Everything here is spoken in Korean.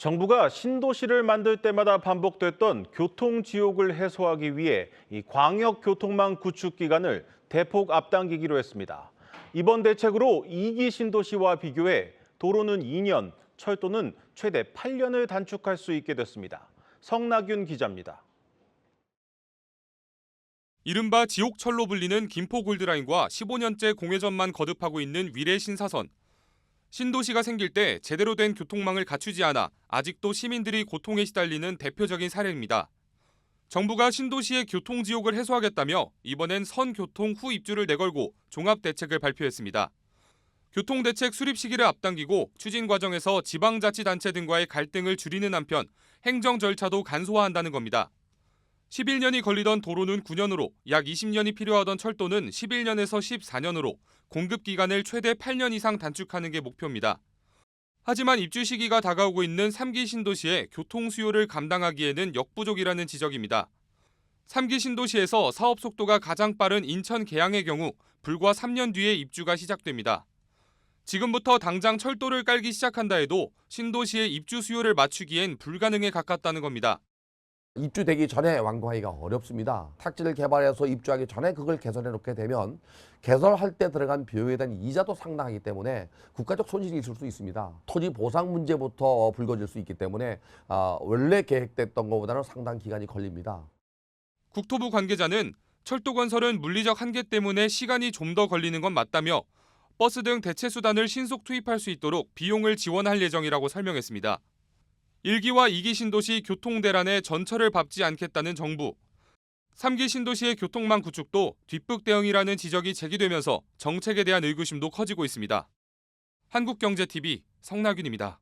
정부가 신도시를 만들 때마다 반복됐던 교통 지옥을 해소하기 위해 이 광역 교통망 구축 기간을 대폭 앞당기기로 했습니다. 이번 대책으로 2기 신도시와 비교해 도로는 2년, 철도는 최대 8년을 단축할 수 있게 됐습니다. 성나균 기자입니다. 이른바 지옥철로 불리는 김포 골드라인과 15년째 공회전만 거듭하고 있는 위례 신사선. 신도시가 생길 때 제대로 된 교통망을 갖추지 않아 아직도 시민들이 고통에 시달리는 대표적인 사례입니다. 정부가 신도시의 교통 지옥을 해소하겠다며 이번엔 선교통 후 입주를 내걸고 종합 대책을 발표했습니다. 교통 대책 수립 시기를 앞당기고 추진 과정에서 지방자치단체 등과의 갈등을 줄이는 한편 행정 절차도 간소화한다는 겁니다. 11년이 걸리던 도로는 9년으로 약 20년이 필요하던 철도는 11년에서 14년으로 공급 기간을 최대 8년 이상 단축하는 게 목표입니다. 하지만 입주 시기가 다가오고 있는 3기 신도시의 교통 수요를 감당하기에는 역부족이라는 지적입니다. 3기 신도시에서 사업 속도가 가장 빠른 인천 계양의 경우 불과 3년 뒤에 입주가 시작됩니다. 지금부터 당장 철도를 깔기 시작한다 해도 신도시의 입주 수요를 맞추기엔 불가능에 가깝다는 겁니다. 입주되기 전에 완공하기가 어렵습니다. 탁지를 개발해서 입주하기 전에 그걸 개설해 놓게 되면 개설할 때 들어간 비용에 대한 이자도 상당하기 때문에 국가적 손실이 있을 수 있습니다. 토지 보상 문제부터 불거질 수 있기 때문에 아, 원래 계획됐던 것보다는 상당 기간이 걸립니다. 국토부 관계자는 철도 건설은 물리적 한계 때문에 시간이 좀 더 걸리는 건 맞다며 버스 등 대체 수단을 신속 투입할 수 있도록 비용을 지원할 예정이라고 설명했습니다. 1기와 2기 신도시 교통 대란에 전철을 밟지 않겠다는 정부. 3기 신도시의 교통망 구축도 뒷북 대응이라는 지적이 제기되면서 정책에 대한 의구심도 커지고 있습니다. 한국경제TV 성나균입니다.